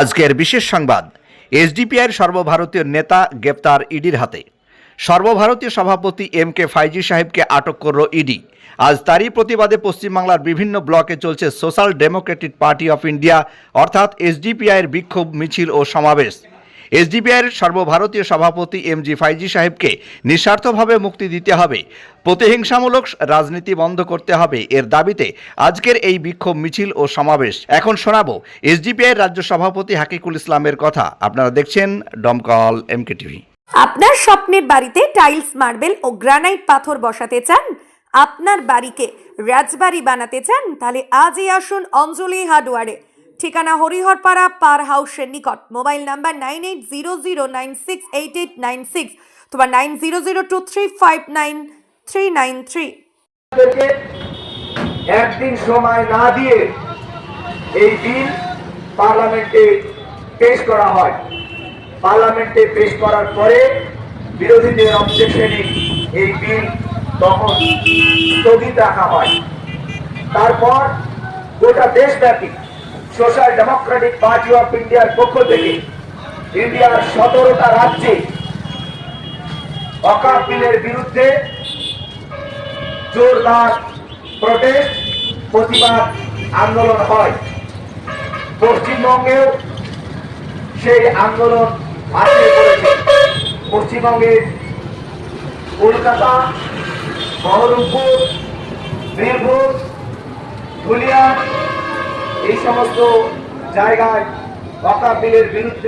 আজকের বিশেষ সংবাদ এসডিপিআর সর্বভারতীয় নেতা গ্রেপ্তার ইডির হাতে। সর্বভারতীয় সভাপতি এম কে ফাইজি সাহেবকে আটক করল ইডি। আজ তারই প্রতিবাদে পশ্চিমবাংলার বিভিন্ন ব্লকে চলছে social democratic party of India, অর্থাৎ এসডিপিআইয়ের বিক্ষোভ মিছিল ও সমাবেশ। এসডিপিআইয়ের সর্বভারতীয় সভাপতি এম জি ফাইজি সাহেবকে নিঃস্বার্থভাবে মুক্তি দিতে হবে। প্রতিহিংসামূলক রাজনীতি বন্ধ করতে হবে। এর দাবিতে আজকের এই বিক্ষোভ মিছিল ও সমাবেশ। এখন শোনাবো এসডিপিআইয়ের রাজ্য সভাপতি হাকিকুল ইসলামের কথা। আপনারা দেখছেন ডমকল এমকে টিভি। আপনার স্বপ্নের বাড়িতে টাইলস, মার্বেল ও গ্রানাইট পাথর বসাতে চান? আপনার বাড়িকে রাজবাড়ি বানাতে চান? তাহলে আজই আসুন অঞ্জলি হার্ডওয়ারে। ঠিকানা হরিহরপাড়া পার হাউসের নিকট। Mobile number nine eight zero zero nine six eight eight nine six তোমার nine zero zero two three five nine three nine three. একদিন সময় না দিয়ে এই বিল পার্লামেন্টে পেশ করা হয়। পার্লামেন্টে পেশ করার পরে বিরোধীদের অবজেকশনে এই বিল তখন স্থগিত রাখা হয়। তারপর গোটা দেশব্যাপী সোশ্যাল ডেমোক্রেটিক পার্টি অফ ইন্ডিয়ার পক্ষ থেকে ইন্ডিয়ার সতেরোটা রাজ্যে অকাপ বিলের বিরুদ্ধে জোরদার প্রটেস্ট প্রতিবাদ আন্দোলন হয়। পশ্চিমবঙ্গেও সেই আন্দোলন আসে পড়েছে পশ্চিমবঙ্গের কলকাতা, বহরমপুর, বীরভূম ধুলিয়া এই সমস্ত জায়গায় বাতা বিলের বিরুদ্ধে